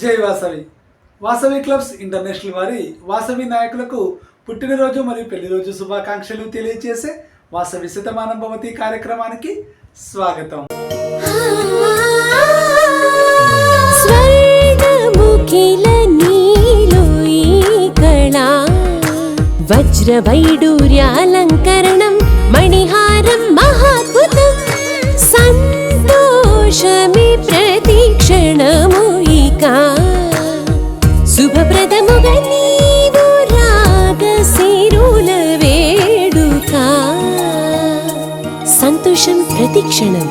జై Vasavi. Vasavi clubs international వారి వాసవి నాయకులకు పుట్టినరోజు మరియు పెళ్ళిరోజు శుభాకాంక్షలు తెలియజేసే వాసవి శతమానం భవతి కార్యక్రమానికి స్వాగతం. స్వర్గముఖిల నీలో వజ్రవైడూర్యాలంకరణం మణిహారం మహాద్భుతం సంతోషమి ప్రతిక్షణము శుభప్రదముగా నీవు వేడుక. సంతోషం ప్రతిక్షణం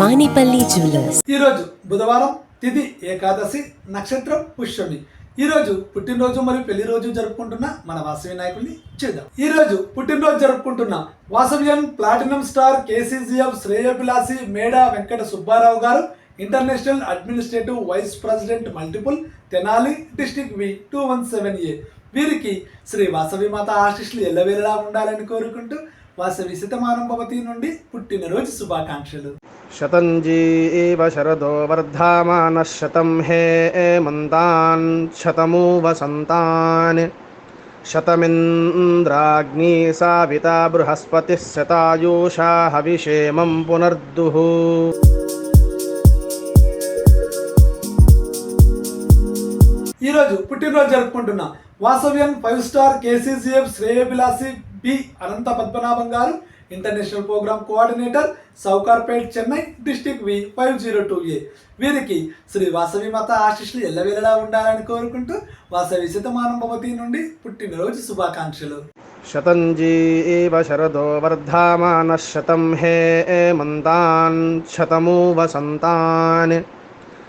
మానిపల్లి జ్యువెలర్స్. ఈరోజు బుధవారం తిథి ఏకాదశి నక్షత్రం పుష్యమి. ఈ రోజు పుట్టినరోజు మరియు పెళ్ళి రోజు జరుపుకుంటున్న మన వాసవి నాయకుడిని చూద్దాం. ఈ రోజు పుట్టినరోజు జరుపుకుంటున్న Vasavian platinum star KCGF శ్రేయోభిలాసి Meda Venkata Subbarao garu international administrative vice president multiple Tenali district V two one seven A వీరికి శ్రీ వాసవి మాత ఆశిష్లు ఎల్లవేళలా ఉండాలని కోరుకుంటూ వాసవి శతమానంభవతి నుండి పుట్టినరోజు శుభాకాంక్షలు. శతంజీ శరదో వర్ధమాన శతం హే మంతాన్ శతమూ వసంతాన్ శతమింద్రాగ్ని సావిత బృహస్పతి శతాయూషా హవిషేమం పునర్దుహూ ఈరోజు పుట్టినరోజు జరుపుకుంటున్న వాసవ్యం five star KCCF శ్రేయభిలాసి B Anantha Padmanabham garu international program coordinator Sowcarpet Chennai district V five zero two A. వీరికి శ్రీ వాసవి మాత ఆశీస్సులు ఎల్లవేళలా ఉండాలని కోరుకుంటూ వాసవి శతమానం భవతి నుండి పుట్టినరోజు శుభాకాంక్షలు. శతంజీ శరదో వర్ధామాన శతం హే మంతాన్ శతము వసంతాన్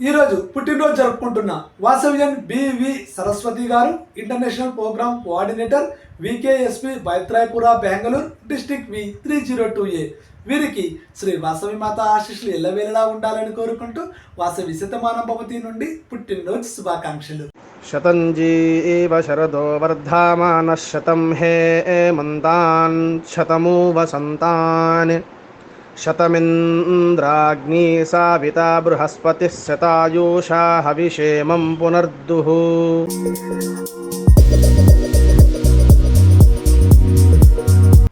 ఈరోజు పుట్టినరోజు జరుపుకుంటున్న Vasavyan BV Saraswathi garu international program coordinator VKSP Baitrayapura Bengaluru district V three zero two A. వీరికి శ్రీ వాసవి మాత ఆశీస్సులు ఎల్లవేళలా ఉండాలని కోరుకుంటూ వాసవి శతమానం భవతి నుండి పుట్టినరోజు శుభాకాంక్షలు. శతంజీ శరదో వర్ధమాన శతం హే మంతాన్ శతము వసంతాన్ शतमिन्द्राग्नी साविता बृहस्पतिः शतायुषा हविषेमं पुनर्दुः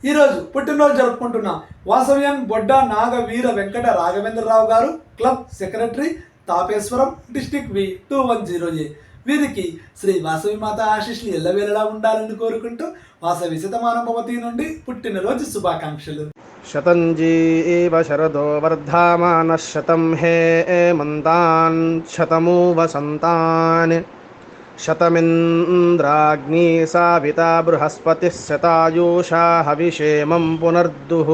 ఈ రోజు పుట్టినరోజు జరుపుకుంటున్న వాసవ్యన్ బొడ్డ నాగ వీర వెంకట రాఘవేంద్రరావు గారు club secretary Tapeswaram district V two one zero A వీరికి శ్రీ వాసవి మాత ఆశీస్సులు ఎల్లవేళలా ఉండాలని కోరుకుంటూ వాసవి శతమానం భవతి నుండి పుట్టినరోజు శుభాకాంక్షలు शतञ्जी एव शरदो वर्धामानः शतं हे मन्तान् शतमु वसन्तान् शतमिन्द्राग्नी साविता बृहस्पतिः शतायुषा हविषेमं पुनर्दुः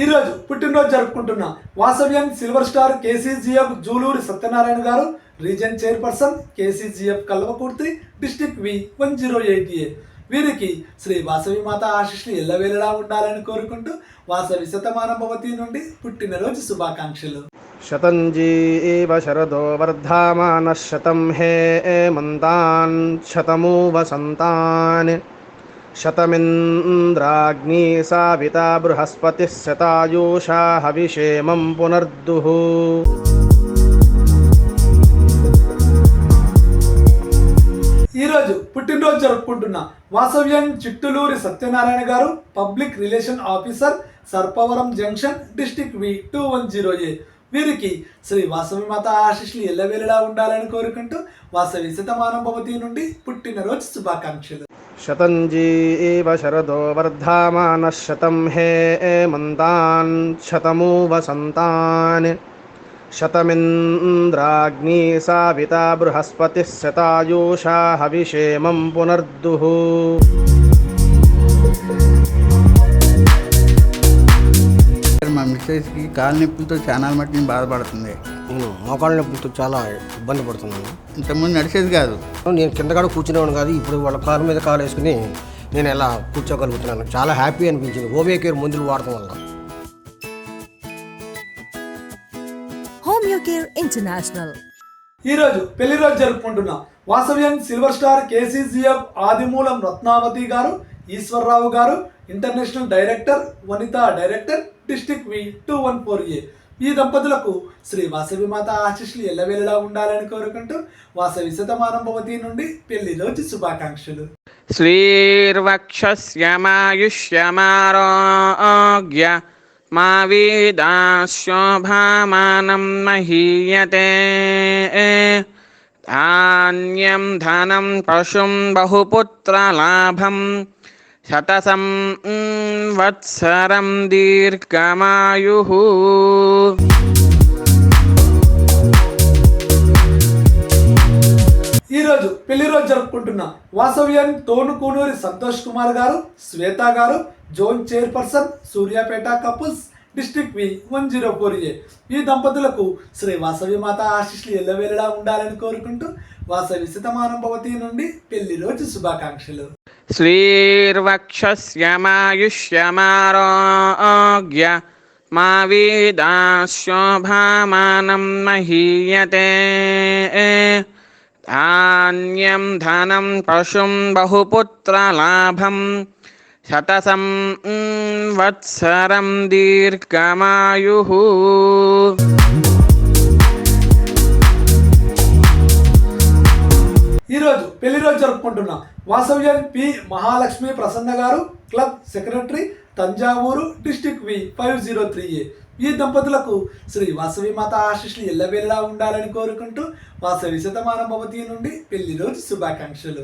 ఈ రోజు పుట్టినరోజు జరుపుకుంటున్న Vasavyan silver star KCGF Juluri Satyanarayana గారు region chairperson KCGF Kalwakurthy district V one zero eight A. వీరికి శ్రీ వాసవి మాత ఆశిష్లు ఎల్లవేళలా ఉండాలని కోరుకుంటూ వాసవి శతమానభవతి నుండి పుట్టినరోజు శుభాకాంక్షలు. శతంజీ ఏవ శరదో వర్ధమాన శతం హే మంతాన్ శతమూ వసంతాన్ శతమింద్రాగ్ని సావిత బృహస్పతి శతాయూషా హవిషేమం పునర్దుః. ఈరోజు పుట్టినరోజు జరుపుకుంటున్న Vasavyam Chittuluri Satyanarayana garu public relation officer Sarpavaram junction district V two one zero A. వీరికి శ్రీ వాసవి మాత ఆశిష్లు ఎల్లవేళలా ఉండాలని కోరుకుంటూ వాసవి శతమానం భవతి నుండి పుట్టినరోజు శుభాకాంక్షలు. శతంజీ శరదో వర్ధామాన శతం హే మంతాన్ శతమూ వసంతాన్ शतमिन्द्राग्नी साविता बृहस्पतिः शतायुषा हविषेमं पुनर्दुः మా మిస్సెస్కి కాలు నొప్పులతో చాలా మట్టి బాధపడుతుంది నేను మోకాళ్ళ నొప్పులతో చాలా ఇబ్బంది పడుతున్నాను ఇంతకుముందు నడిచేది కాదు నేను కింద కూడా కూర్చునేవాడు కాదు ఇప్పుడు వాళ్ళ కాలు మీద కాలు వేసుకుని నేను ఎలా కూర్చోగలుగుతున్నాను చాలా హ్యాపీ అనిపించింది హోమియో కేర్ మందులు వాడటం వల్ల ఇంటర్నేషనల్. రోజు పెళ్ళి రోజు జరుపుకుంటున్న Vasavyam silver star KCCF Adimulam Ratnavathi garu Eswarrao garu international director Vanitha director district V two one four A. ఈ దంపతులకు శ్రీ వాసవి మాత ఆశిష్లు ఎల్లవేళలా ఉండాలని కోరుకుంటూ వాసవి శతమానంభవతి నుండి పెళ్ళి రోజు శుభాకాంక్షలు. శ్రీర్వక్ష మా వీదాశోభామానం మహీయతే ధాన్యం ధనం పశుం బహుపుత్రలాభం శతసం వత్సరం దీర్ఘమాయు ఈరోజు పెళ్ళి రోజు జరుపుకుంటున్న వాసవ్యం తోనుకూనూరి Santosh Kumar garu Swetha garu zone chairperson Suryapet couples district V one zero four A. ఈ దంపతులకు శ్రీ వాసవి మాత ఆశీస్సులు ఎల్లవేళలా ఉండాలని కోరుకుంటూ వాసవి శతమానం భవతి నుండి పెళ్ళి రోజు శుభాకాంక్షలు. శ్రీర్వక్షమాయుష్యమారోగ్య మా వీదాశోభామానం మహీయతే. ధాన్యం ధనం పశుం బహుపుత్రలాభం శతసం వత్సరం దీర్ఘమాయు ఈరోజు పెళ్ళి రోజు జరుపుకుంటున్నాం. వాసవ్యం P. Mahalakshmi Prasanna garu club secretary Thanjavur district V five zero three A. ఈ దంపతులకు శ్రీ వాసవి మాత ఆశీస్సులు ఎల్లవేళలా ఉండాలని కోరుకుంటూ వాసవి శతమానం భవతి నుండి పెళ్ళి రోజు శుభాకాంక్షలు.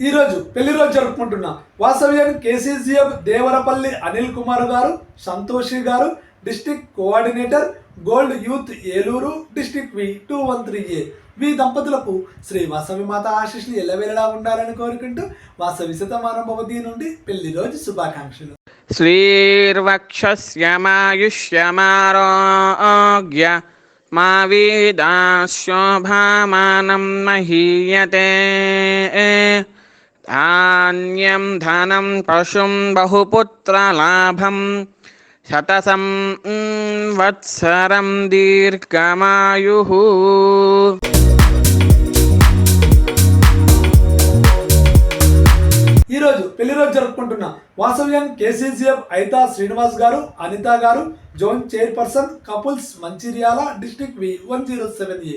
ఈరోజు పెళ్ళి రోజు జరుపుకుంటున్నా Vasavyam KCGF Devarapalli Anil Kumar garu Santoshi garu district coordinator gold youth Eluru district V two one three A. మీ దంపతులకు శ్రీ వాసవి మాత ఆశీస్సులు ఎల్లవేళలా ఉండాలని కోరుకుంటూ వాసవి శతమానభవతి నుండి పెళ్ళి రోజు శుభాకాంక్షలు. శ్రీర్వక్షమాయుష్యమారోగ్య మా వీదాశోభామానం మహీయతే. ధాన్యం ధనం పశుం బహుపుత్రలాభం శతసం వత్సరం దీర్ఘమాయు ఈరోజు పెళ్ళి రోజు జరుపుకుంటున్న వాసవ్యం కేసీసీఎఫ్ అయితా Srinivas garu Anitha garu zone chairperson couples Mancherial district V one zero seven A.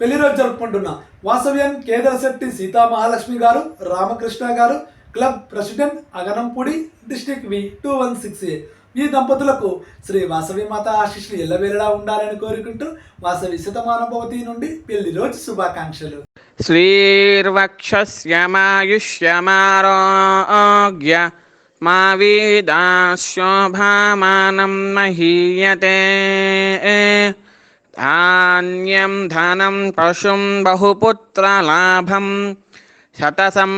పెళ్ళి రోజు జరుపుకుంటున్న. వాసవ్యం కేదర్శెట్టి Seethamahalakshmi garu Ramakrishna garu club president Aganampudi district V two one six A. ఈ దంపతులకు శ్రీ వాసవి మాత ఆశిష్లు ఎల్లవేళలా ఉండాలని కోరుకుంటూ వాసవి శతమానుభవతి నుండి పెళ్ళి రోజు శుభాకాంక్షలు. శ్రీర్వక్షమాయుష్యమారోగ్య మా వీదాశోభామానం మహీయతే. ధాన్యం ధనం పశుం బహుపుత్రలాభం శతసం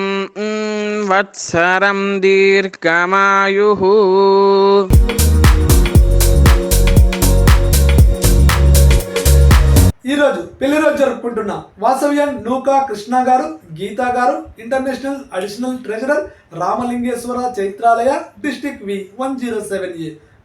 వత్సరం దీర్ఘమాయు ఈరోజు పెళ్ళి రోజు జరుపుకుంటున్న వాసవ్యం నూకా Krishna garu Geetha garu international additional treasurer Ramalingeswara Chaitralaya district V one zero seven A.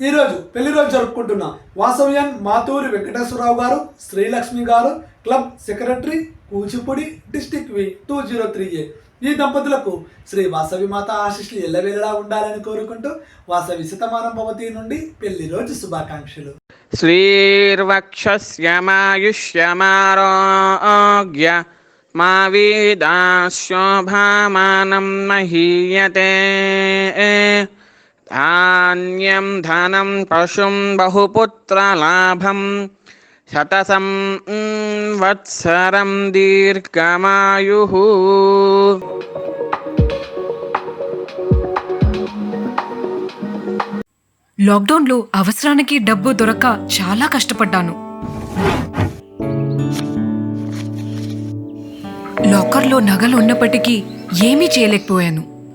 ఈరోజు పెళ్ళి రోజు జరుపుకుంటున్న వాసవ్యన్ మాతూరి Venkateswararao garu Srilakshmi garu club secretary Kuchipudi district V two zero three A. ఈ దంపతులకు శ్రీ వాసవి మాత ఆశిష్లు ఎల్లవేళలా ఉండాలని కోరుకుంటూ వాసవి శతమానం భవతి నుండి పెళ్ళి రోజు శుభాకాంక్షలు. శ్రీర్వక్షమాయుష్యమారోగ్య మా వీదాశోభామానం మహీయతే. ధాన్యం ధనం పశుం బహుపుత్రలాభం శతసం వత్సరం దీర్ఘమాయు. లాక్డౌన్లో అవసరానికి డబ్బు దొరక చాలా కష్టపడ్డాను. లాకర్లో నగలు ఉన్నప్పటికీ ఏమీ చేయలేకపోయాను.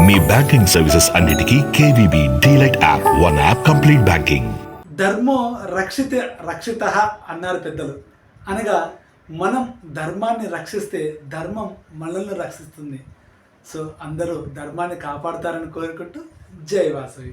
మీ బ్యాంకింగ్ సర్వీసెస్ అన్నిటికీ KVB Dlite app. One app complete banking ధర్మో రక్షిత రక్షిత అన్నారు పెద్దలు. అనగా మనం ధర్మాన్ని రక్షిస్తే ధర్మం మనల్ని రక్షిస్తుంది. సో అందరూ ధర్మాన్ని కాపాడుతారని కోరుకుంటూ జై వాసవి.